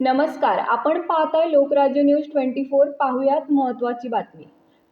नमस्कार आपण पाहताय लोकराज्य न्यूज ट्वेंटी फोर पाहुयात महत्त्वाची बातमी.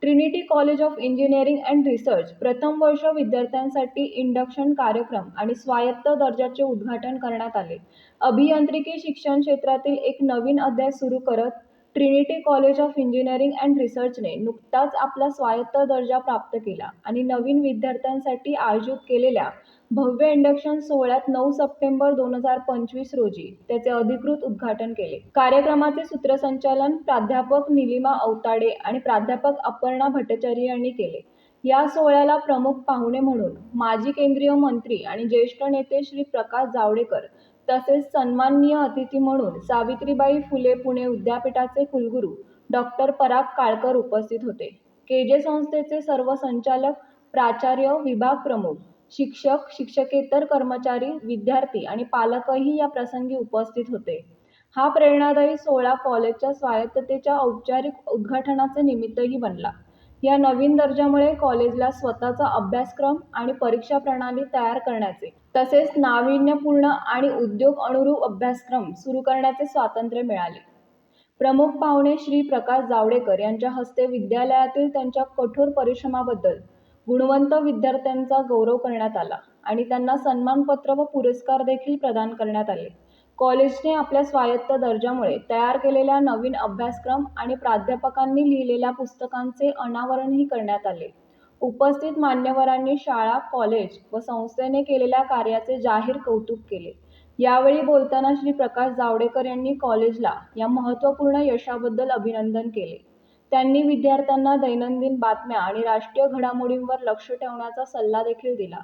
Trinity college of engineering and research प्रथम वर्ष विद्यार्थ्यांसाठी इंडक्शन कार्यक्रम आणि स्वायत्त दर्जाचे उद्घाटन करण्यात आले. अभियांत्रिकी शिक्षण क्षेत्रातील एक नवीन अध्याय सुरू करत Trinity college of engineering and रिसर्चने नुकताच आपला स्वायत्त दर्जा प्राप्त केला आणि नवीन विद्यार्थ्यांसाठी आयोजित केलेल्या भव्य इंडक्शन सोहळ्यात नऊ सप्टेंबर दोन हजार पंचवीस रोजी त्याचे अधिकृत उद्घाटन केले. कार्यक्रमाचे सूत्रसंचालन प्राध्यापक निलिमा औताडे आणि प्राध्यापक अपर्णा भट्टाचार्य यांनी केले. या सोहळ्याला प्रमुख पाहुणे म्हणून माजी केंद्रीय मंत्री आणि ज्येष्ठ नेते श्री प्रकाश जावडेकर तसेच सन्माननीय अतिथी म्हणून सावित्रीबाई फुले पुणे विद्यापीठाचे कुलगुरू डॉक्टर पराग काळकर उपस्थित होते. के जे संस्थेचे सर्व संचालक प्राचार्य विभाग प्रमुख शिक्षक शिक्षकेतर कर्मचारी विद्यार्थी आणि पालकही या प्रसंगी उपस्थित होते. हा प्रेरणादायी सोहळा कॉलेजच्या स्वायत्ततेच्या औपचारिक उद्घाटनाचे निमित्तही बनला. या नवीन दर्जामुळे कॉलेजला स्वतःचा अभ्यासक्रम आणि परीक्षा प्रणाली तयार करण्याचे तसेच नाविन्यपूर्ण आणि उद्योग अनुरूप अभ्यासक्रम सुरू करण्याचे स्वातंत्र्य मिळाले. प्रमुख पाहुणे श्री प्रकाश जावडेकर यांच्या हस्ते विद्यालयातील त्यांच्या कठोर परिश्रमाबद्दल गुणवंत विद्यार्थ्यांचा गौरव करण्यात आला आणि त्यांना सन्मानपत्र व पुरस्कार देखील प्रदान करण्यात आले. कॉलेजने आपल्या स्वायत्त दर्जामुळे तयार केलेल्या नवीन अभ्यासक्रम आणि प्राध्यापकांनी लिहिलेल्या पुस्तकांचे अनावरणही करण्यात आले. उपस्थित मान्यवरांनी शाळा कॉलेज व संस्थेने केलेल्या कार्याचे जाहीर कौतुक केले. यावेळी बोलताना श्री प्रकाश जावडेकर यांनी कॉलेजला या महत्त्वपूर्ण यशाबद्दल अभिनंदन केले. त्यांनी विद्यार्थ्यांना दैनंदिन बातम्या आणि राष्ट्रीय घडामोडींवर लक्ष ठेवण्याचा सल्ला देखील दिला.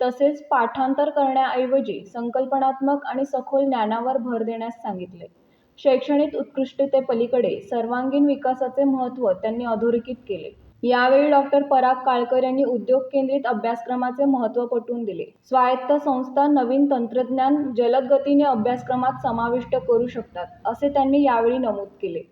तसेच पाठांतर करण्याऐवजी संकल्पनात्मक आणि सखोल ज्ञानावर भर देण्यास सांगितले. शैक्षणिक उत्कृष्टतेपलीकडे सर्वांगीण विकासाचे महत्त्व त्यांनी अधोरेखित केले. यावेळी डॉक्टर पराग काळकर यांनी उद्योग केंद्रित अभ्यासक्रमाचे महत्त्व पटवून दिले. स्वायत्त संस्था नवीन तंत्रज्ञान जलद गतीने अभ्यासक्रमात समाविष्ट करू शकतात असे त्यांनी यावेळी नमूद केले.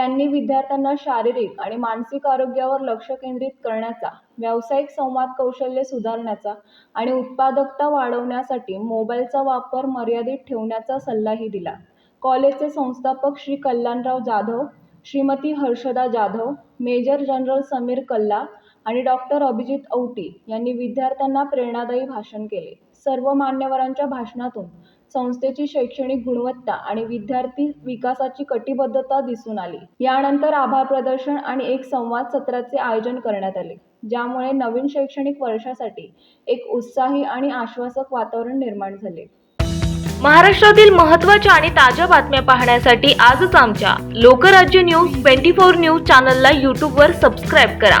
त्यांनी विद्यार्थ्यांना शारीरिक आणि मानसिक आरोग्यावर लक्ष केंद्रित करण्याचा व्यावसायिक संवाद कौशल्य सुधारण्याचा आणि उत्पादकता वाढवण्यासाठी मोबाईलचा वापर मर्यादित ठेवण्याचा सल्लाही दिला. कॉलेजचे संस्थापक श्री कल्याणराव जाधव श्रीमती हर्षदा जाधव मेजर जनरल समीर कल्ला आणि डॉक्टर अभिजित औटी यांनी विद्यार्थ्यांना प्रेरणादायी भाषण केले. सर्व मान्यवरांच्या भाषणातून संस्थेची शैक्षणिक गुणवत्ता आणि विद्यार्थी विकासाची कटिबद्धता दिसून आली. यानंतर आभार प्रदर्शन आणि एक संवाद सत्राचे आयोजन करण्यात आले ज्यामुळे नवीन शैक्षणिक वर्षासाठी एक उत्साही आणि आश्वासक वातावरण निर्माण झाले. महाराष्ट्रातील महत्त्वाच्या आणि ताज्या बातम्या पाहण्यासाठी आजच आमच्या Lokrajya news twenty four news चॅनलला यूट्यूबवर सबस्क्राईब करा.